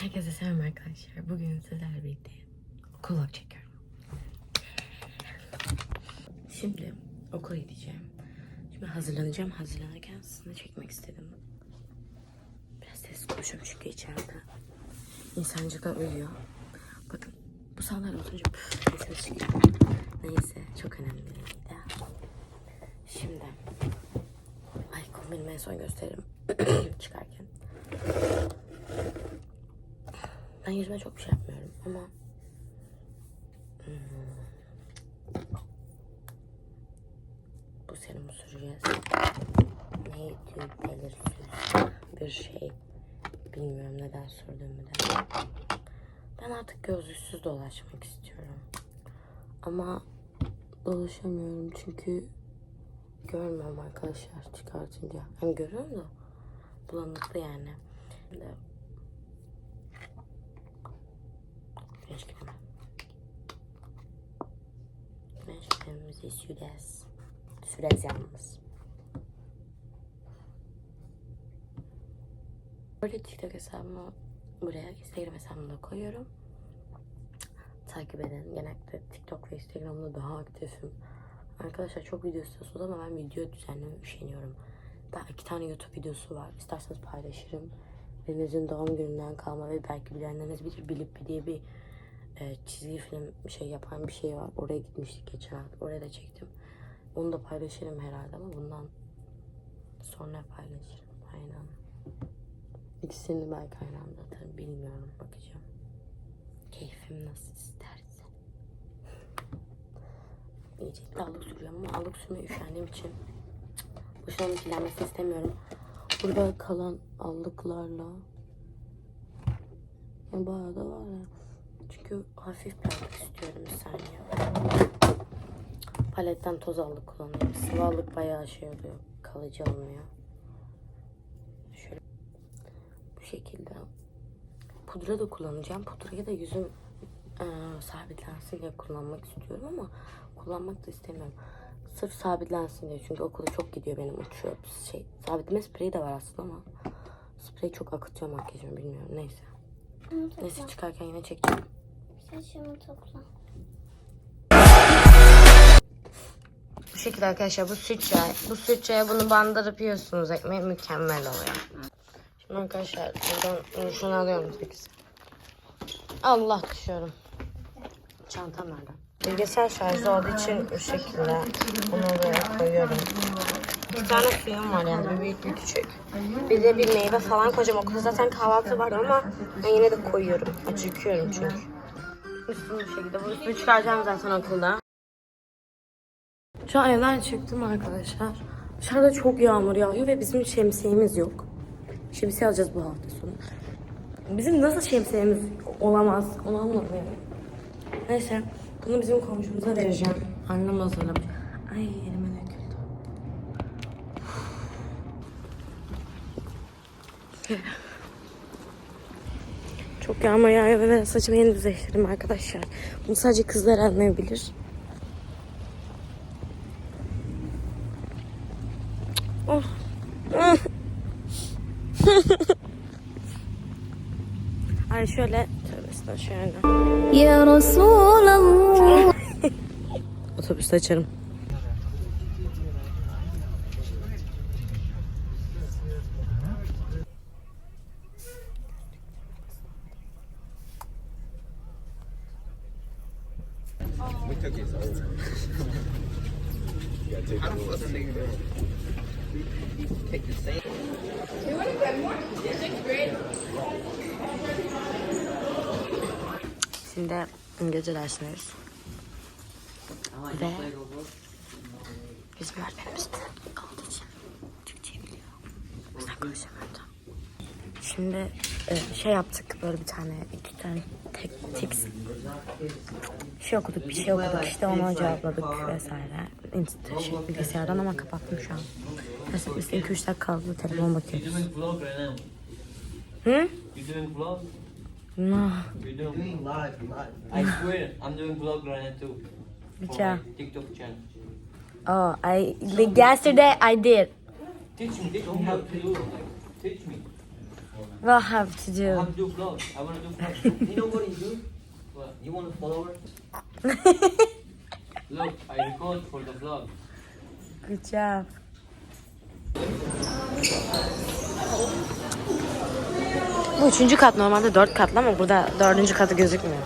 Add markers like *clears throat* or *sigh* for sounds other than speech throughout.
Herkese selam arkadaşlar. Bugün sizlerle birlikte okul vlog çekiyorum. Şimdi okula gideceğim. Şimdi hazırlanacağım. Hazırlanırken sizinle çekmek istedim. Biraz ses konuşuyorum çünkü içeride. İnsancıklar uyuyor. Bakın bu sandalye oturunca ses çıkıyor. Neyse çok önemli değil de. Şimdi ay kombinimi en son gösteririm *clears throat* çıkarken. Ben yüzüme çok bir şey yapmıyorum ama hmm, bu serumu süreceğiz. Neydi belirsiz bir şey. Bilmiyorum neden sürdüğümü de. Ben artık gözlüksüz dolaşmak istiyorum. Ama dolaşamıyorum çünkü görmüyorum arkadaşlar çıkartınca. Hani görüyorum da bulanıklı yani. Kremimizi süreceğiz. Süreceğiz yalnız. Böyle TikTok hesabımı buraya Instagram hesabımı da koyuyorum. Takip edin. Genellikle TikTok ve Instagram'da daha aktifim. Arkadaşlar çok video istiyorsunuz ama ben video düzenlemeye üşeniyorum. Daha iki tane YouTube videosu var. İsterseniz paylaşırım. Birinizin doğum gününden kalma ve belki bilenleriniz bilir Bilip diye bir e, çizgi film şey yapan bir şey var. Oraya gitmiştik geçen hafta. Oraya da çektim. Onu da paylaşırım herhalde ama bundan sonra paylaşırım. Aynen. İkisini belki aynı anda. Bilmiyorum. Bakacağım. Keyfim nasıl isterse. *laughs* İyice allık sürüyorum ama allık sürmeye üşendiğim için boşuna kirlenmesini istemiyorum. Burada kalan allıklarla ya bayağı da var ya. Çünkü hafif bir allık istiyorum bir saniye. Paletten toz allık kullanıyorum. Sıvı allık bayağı şey oluyor. Kalıcı olmuyor. Şöyle bu şekilde. Pudra da kullanacağım. Pudrayı da yüzüm eee sabitlensin diye kullanmak istiyorum ama kullanmak da istemiyorum. Sırf sabitlensin diye. Çünkü okulda çok gidiyor benim uçuyor. Şey, sabitleme spreyi de var aslında ama sprey çok akıtıyor makyajımı bilmiyorum. Neyse. Neyse çıkarken yine çekeceğim. Bu şekilde arkadaşlar bu süt çay. Bu süt çaya bunu bandırıp yiyorsunuz. Ekmeği mükemmel oluyor. Şimdi arkadaşlar buradan şunu alıyorum 8. Allah düşüyorum. Çantam nerede? Bilgisayar şarjı olduğu için bu şekilde bunu buraya koyuyorum. İki tane suyum var yani bir büyük bir küçük. Bir de bir meyve falan koyacağım. Okulda zaten kahvaltı var ama ben yine de koyuyorum. Acıkıyorum çünkü. Üstümü bu şekilde. Bu üstümü çıkaracağım zaten okulda. Şu an evden çıktım arkadaşlar. Dışarıda çok yağmur yağıyor ve bizim şemsiyemiz yok. Şemsiye alacağız bu hafta sonu. Bizim nasıl şemsiyemiz olamaz onu anlamıyorum. Neyse bunu bizim komşumuza vereceğim. Annem hazırlamış. Ay elime döküldü. Çok yağmur yağıyor ve ben saçımı yeni düzleştirdim arkadaşlar. Bunu sadece kızlar anlayabilir. Oh. *laughs* Ay şöyle tövbe şöyle. Ya Resulallah. *laughs* Otobüste açarım. Şimdi İngilizce dersindeyiz. Ve bizim öğretmenimiz bize olduğu için Türkçe biliyor. O yüzden. Şimdi e, şey yaptık böyle bir tane iki tane tek tips şey okuduk bir şey okuduk işte onu cevapladık vesaire. Şey, bilgisayardan ama kapattım şu an. Neyse biz 2-3 dakika kaldı telefon bakıyoruz. Hı? You're doing vlog? No. You're doing, Doing live, live. I swear, I'm doing vlog right now too. For Yeah. TikTok channel. Oh, I like yesterday I did. Teach me, teach me how to do it. Like, teach me. What have to I do? have to do vlog. I want to do vlog. you know what you do? What? You want a follower? *laughs* Look, I record for the vlog. Good job. Bu üçüncü kat normalde dört katlı ama burada dördüncü katı gözükmüyor.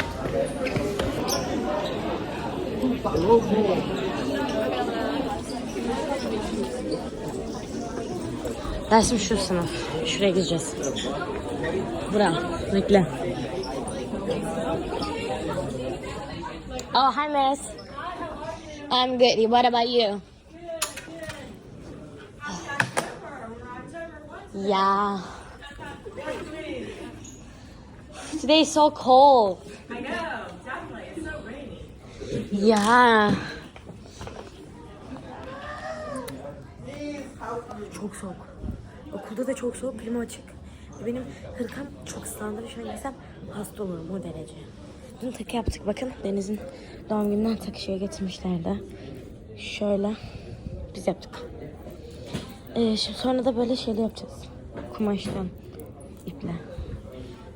Dersim şu sınıf. Şuraya gideceğiz. Bura. Bekle. Oh, hi miss. I'm good. What about you? Yeah. Today is so cold. I know, definitely. It's so rainy. Yeah. Çok soğuk. Okulda da çok soğuk, klima açık. Ve Benim hırkam çok ıslandı ve şu an giysem hasta olurum o derece. Dün takı yaptık bakın. Deniz'in doğum gününden takı şey getirmişlerdi. Şöyle biz yaptık. Ee, şimdi sonra da böyle şeyle yapacağız. Kumaştan iple.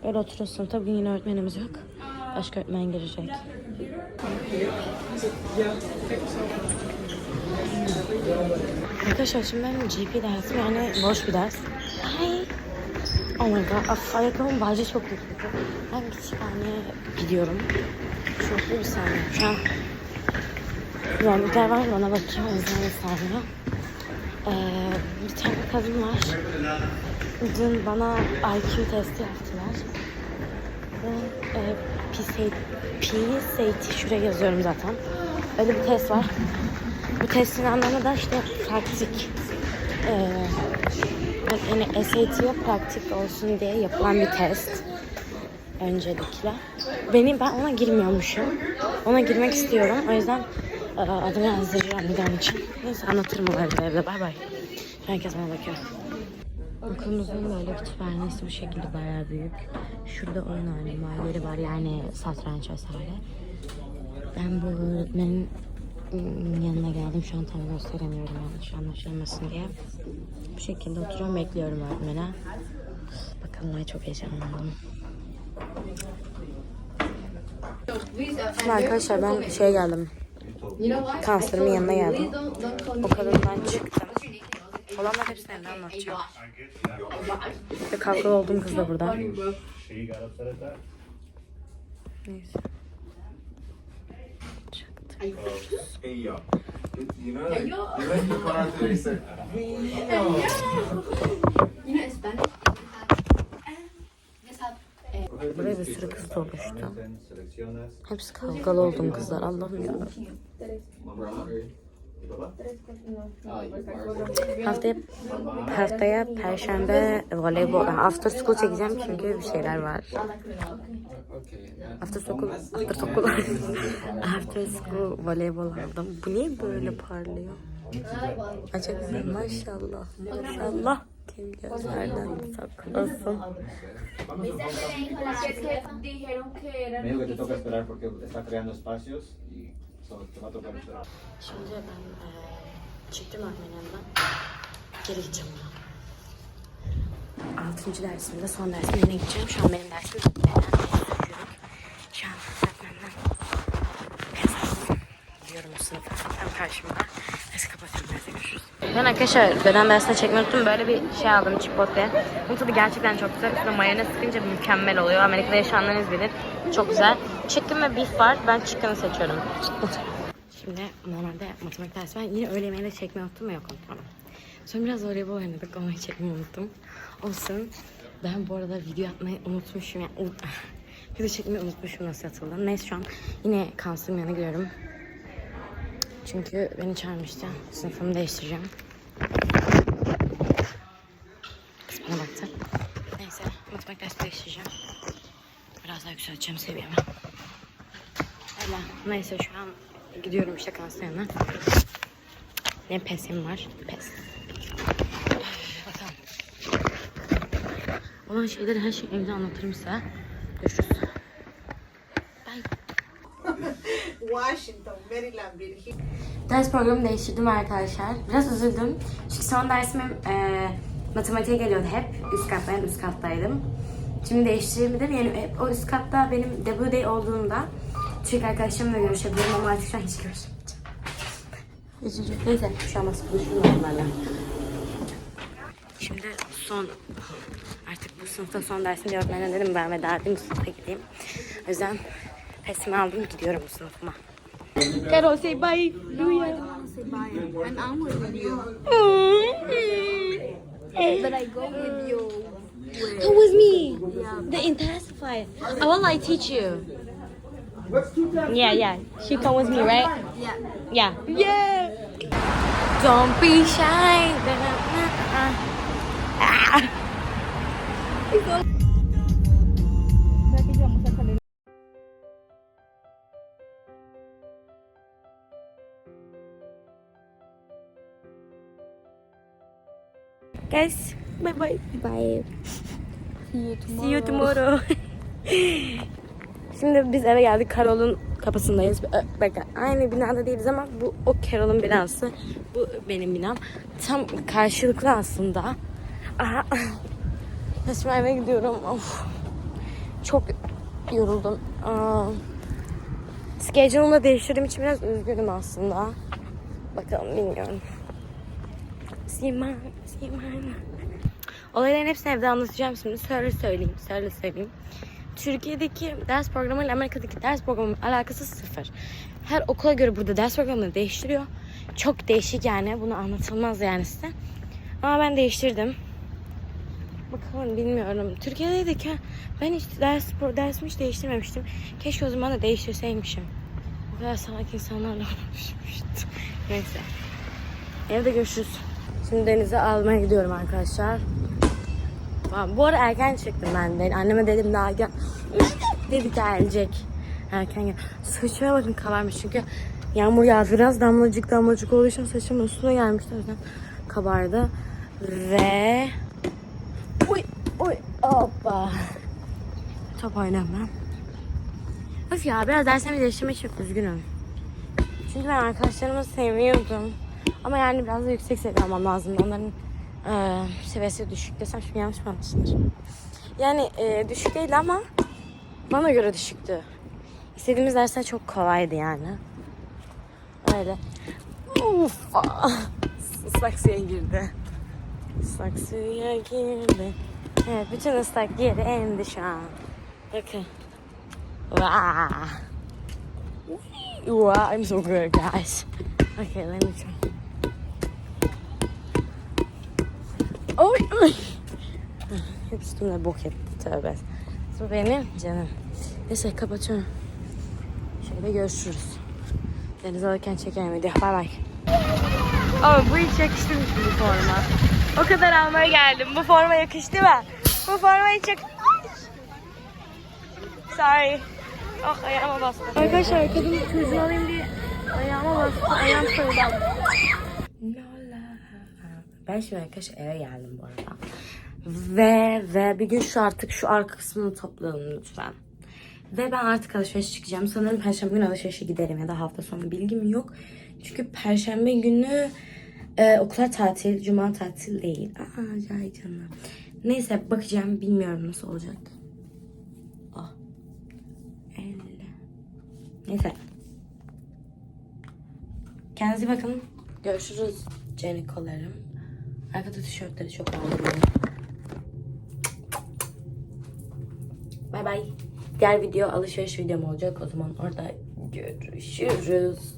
Böyle oturuyorsun. Tabii yine öğretmenimiz yok. Başka öğretmen gelecek. Arkadaşlar şimdi benim GP dersim yani boş bir ders. Ay. Oh my god. Of, ayakkabım bence çok kötü. Ben kütüphaneye gidiyorum. Çok bir saniye. Şu an güvenlikler var ona bakacağım. O yüzden bir saniye. Ee, bir tane kadın var. Dün bana IQ testi yaptılar. Ve e, PSAT, şuraya yazıyorum zaten. Öyle bir test var. Bu testin anlamı da işte praktik. Ee, yani SAT yok praktik olsun diye yapılan bir test. Öncelikle. Benim ben ona girmiyormuşum. Ona girmek istiyorum. O yüzden e, adımı yazdıracağım bir için. Neyse anlatırım olayları evde. Bay bay. Herkes bana bakıyor. Okulumuzun böyle kütüphanesi bu şekilde bayağı büyük. Şurada oyun oynama yerleri var yani satranç vesaire. Ben bu öğretmenin ım, yanına geldim. Şu an tam gösteremiyorum yanlış anlaşılmasın diye. Bu şekilde oturuyorum bekliyorum öğretmene. Bakalım ay çok heyecanlandım. Arkadaşlar ben şeye geldim. Kanserimin yanına geldim. O kadından çıktım. Olanlar hepsini anlatacağım. Ve kavgalı olduğum kız da burada. Neyse. Buraya bir sürü kız dolmuştu. Hepsi kavgalı olduğum kızlar. Allah'ım ya. Haftaya, haftaya perşembe voleybol, after school çekeceğim çünkü bir şeyler var. After school, after school, *laughs* after school voleybol aldım. Bu niye böyle parlıyor? Acaba maşallah, maşallah. Kim gözlerden saklasın. dijeron que eran Me dijo que te toca esperar porque está creando espacios y Şimdi ben eee, çıktım öğretmenin yanından. Geri gideceğim ona. Altıncı dersimde son dersim yerine gideceğim. Şu an benim dersim sürücülük. Şu an öğretmenden hesabım. Gidiyorum o sınıfa. Tam karşımda. Neyse kapatıyorum. Derse görüşürüz. Ben arkadaşlar beden dersine çekmeyi unuttum. Böyle bir şey aldım chipotle. Bunun tadı gerçekten çok güzel. Üstüne mayonez sıkınca mükemmel oluyor. Amerika'da yaşayanlarınız bilir. Çok güzel. Chicken ve beef var. Ben chicken'ı seçiyorum. Şimdi normalde matematik dersi ben yine öğle yemeğinde çekmeyi unuttum mu yok unutmadım. Sonra biraz voleybol oynadık ama çekmeyi unuttum. Olsun. Ben bu arada video atmayı unutmuşum. Yani *laughs* video çekmeyi unutmuşum nasıl atıldı. Neyse şu an yine kansırın yanına gidiyorum. Çünkü beni çağırmıştı. Sınıfımı değiştireceğim. Kız baktı. Neyse matematik dersi değiştireceğim. Biraz daha yükselteceğim seviyemi. Öyle. Neyse şu an gidiyorum işte kanserine. Ne pesim var? Pes. Bakalım. Olan şeyleri her şeyi evde anlatırım size. Görüşürüz. Bye. *laughs* Washington, Maryland, Virginia. Ders programı değiştirdim arkadaşlar. Biraz üzüldüm. Çünkü son dersimim eee Matematiğe geliyordu hep. Üst kat, ben üst kattaydım. Şimdi değiştirebilirim. Yani hep o üst katta benim debut day olduğunda Türk arkadaşlarımla görüşebilirim ama artık şu an hiç görüşemeyeceğim. Üzücü. Neyse şu an nasıl buluşurum onlarla. Şimdi son artık bu sınıfta son. Ben de dedim ben veda edeyim bu sınıfa gideyim. O yüzden pesimi aldım gidiyorum bu sınıfıma. Carol say bye. Luya. And I'm with you. But I go with you. Come with me. The intensifier. I will like teach you. Yeah, yeah. She come with me, right? Yeah. Yeah. Yeah. Don't be shy. Ah. Guys, bye bye. Bye. See you tomorrow. *laughs* *laughs* Şimdi biz eve geldik. Carol'un kapısındayız. Bakın aynı binada değiliz ama bu o Carol'un binası. Bu benim binam. Tam karşılıklı aslında. Aha. Şimdi eve gidiyorum. Of. Çok yoruldum. Aa. Schedule'ımı da değiştirdiğim için biraz üzgünüm aslında. Bakalım bilmiyorum. Siman, Siman. Olayların hepsini evde anlatacağım şimdi. Söyle söyleyeyim, söyle söyleyeyim. Türkiye'deki ders programı ile Amerika'daki ders programı alakası sıfır. Her okula göre burada ders programını değiştiriyor. Çok değişik yani. Bunu anlatılmaz yani size. Ama ben değiştirdim. Bakalım bilmiyorum. Türkiye'deydik ha. Ben hiç ders, dersimi hiç değiştirmemiştim. Keşke o zaman da değiştirseymişim. Bu kadar salak insanlarla *laughs* uğraşmıştım. Neyse. Evde görüşürüz. Şimdi denize almaya gidiyorum arkadaşlar. Tamam, Bu ara erken çıktım ben de. Anneme dedim daha gel. *laughs* Dedi gelecek. Erken gel. Saçıma bakın kabarmış çünkü yağmur yağdı biraz damlacık damlacık olduğu için saçım üstüne gelmişti o yüzden kabardı. Ve Uy uy hoppa. Top oynamam. Öf ya biraz dersimi değiştirmek çok üzgünüm. Çünkü ben arkadaşlarımı seviyordum. Ama yani biraz da yüksek seviye almam lazım. Onların e, seviyesi düşük desem şimdi yanlış mı anlaşılır? Yani e, düşük değil ama bana göre düşüktü. İstediğimiz dersler çok kolaydı yani. Öyle. Uf. Islak suya girdi. Islak suya girdi. Evet bütün ıslak yeri emdi şu an. Bakın. Wow. Wow, I'm so good guys. Okay, let me try. Oy, oy. Hep üstümde bok etti tövbe. Bu benim canım. Neyse kapatıyorum. Şöyle görüşürüz. Deniz alırken çekelim video. Bay bay. Ama bu hiç yakıştırmış bu forma. O kadar almaya geldim. Bu forma yakıştı mı? Bu forma hiç yak... Sorry. Oh ayağıma bastı. Arkadaşlar kadın çocuğu alayım diye ayağıma bastı. Ayağım kırıldı. Ben şimdi arkadaşlar eve geldim bu arada. Ve ve bir gün şu artık şu arka kısmını toplayalım lütfen. Ve ben artık alışveriş çıkacağım. Sanırım perşembe günü alışverişe giderim ya da hafta sonu bilgim yok. Çünkü perşembe günü e, okullar tatil, cuma tatil değil. Aa, cay canım. Neyse bakacağım bilmiyorum nasıl olacak. Ah. Elle. Neyse. Kendinize bakın. Görüşürüz canikolarım. Arkada tişörtleri çok aldım. Bay bay. Diğer video alışveriş videom olacak. O zaman orada görüşürüz.